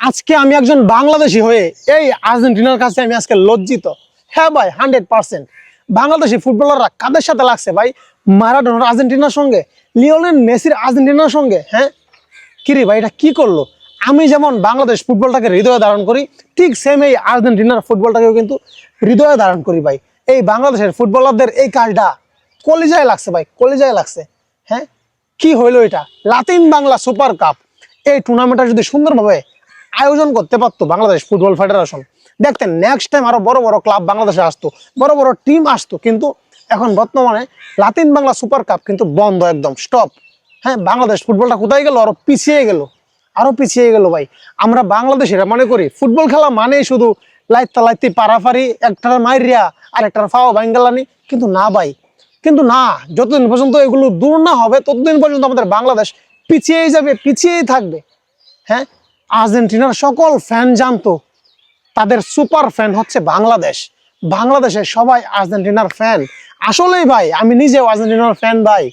আজকে আমি একজন বাংলাদেশি হয়ে এই আর্জেন্টিনার কাছে আমি আজকে লজ্জিত। হ্যাঁ ভাই, হান্ড্রেড পার্সেন্ট। বাংলাদেশি ফুটবলাররা কাদের সাথে লাগছে ভাই? মারাডোনার আর্জেন্টিনার সঙ্গে? লিওনেল মেসির আর্জেন্টিনার সঙ্গে? হ্যাঁ? কিরে ভাই, এটা কি করল? আমি যেমন বাংলাদেশ ফুটবলটাকে হৃদয়ে ধারণ করি, ঠিক সেম এই আর্জেন্টিনার ফুটবলটাকেও কিন্তু হৃদয়ে ধারণ করি ভাই। এই বাংলাদেশের ফুটবলারদের এই কাজটা কলিজায় লাগছে ভাই, কলিজায় লাগছে। হ্যাঁ? কি হইল এটা? Latin Bangla super cup. এই টুর্নামেন্টটা যদি সুন্দরভাবে আয়োজন করতে পারতো বাংলাদেশ ফুটবল ফেডারেশন। দেখতেন নেক্সট টাইম আরও বড় বড় ক্লাব বাংলাদেশে আসতো, বড় বড় টিম আসতো, কিন্তু এখন বর্তমানে লাতিন বাংলা সুপার কাপ কিন্তু বন্ধ একদম স্টপ হ্যাঁ বাংলাদেশ ফুটবলটা কোথায় গেল? আরও পিছিয়ে গেল, আরও পিছিয়ে গেল ভাই। আমরা বাংলাদেশিরা মনে করি, ফুটবল খেলা মানেই শুধু লাইত্তা লাইতি পারাফারি, একটার মাইরিয়া আর একটার ফাও বাঙ্গালানি কিন্তু না ভাই। কিন্তু না, যতদিন পর্যন্ত এগুলো দূর না হবে, ততদিন পর্যন্ত আমাদের বাংলাদেশ পিছিয়েই যাবে, পিছিয়েই থাকবে। হ্যাঁ আর্জেন্টিনার সকল ফ্যান জানতো। তাদের সুপার ফ্যান হচ্ছে বাংলাদেশ। বাংলাদেশের সবাই আর্জেন্টিনার ফ্যান। আসলেই ভাই, আমি নিজেও আর্জেন্টিনার ফ্যান ভাই।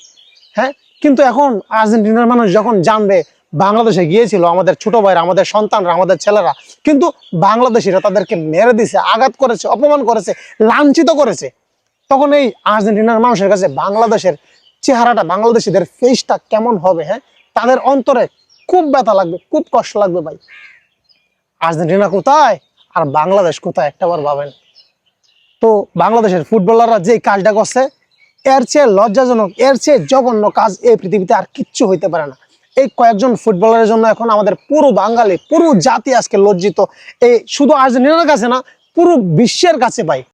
হ্যাঁ? কিন্তু এখন আর্জেন্টিনার মানুষ যখন জানবে, বাংলাদেশে গিয়েছিল আমাদের ছোট ভাইরা, আমাদের সন্তানরা, আমাদের ছেলেরা, কিন্তু বাংলাদেশিরা তাদেরকে মেরে দিছে, আঘাত করেছে, অপমান করেছে, লাঞ্ছিত করেছে। তখন এই আর্জেন্টিনার মানুষের কাছে বাংলাদেশের চেহারাটা, বাংলাদেশিদের ফেসটা কেমন হবে হ্যাঁ? তাদের অন্তরে খুব ব্যথা লাগবে, খুব কষ্ট লাগবে ভাই। আর্জেন্টিনা কোথায় আর বাংলাদেশ কোথায় একটা একটাবার ভাবেন। তো বাংলাদেশের ফুটবলাররা যে কাজটা করছে, এর চেয়ে লজ্জাজনক, এর চেয়ে জঘন্য কাজ এই পৃথিবীতে আর কিচ্ছু হইতে পারে না। এই কয়েকজন ফুটবলারের জন্য এখন আমাদের পুরো বাঙালি, পুরো জাতি আজকে লজ্জিত। এই শুধু আর্জেন্টিনার কাছে না, পুরো বিশ্বের কাছে ভাই।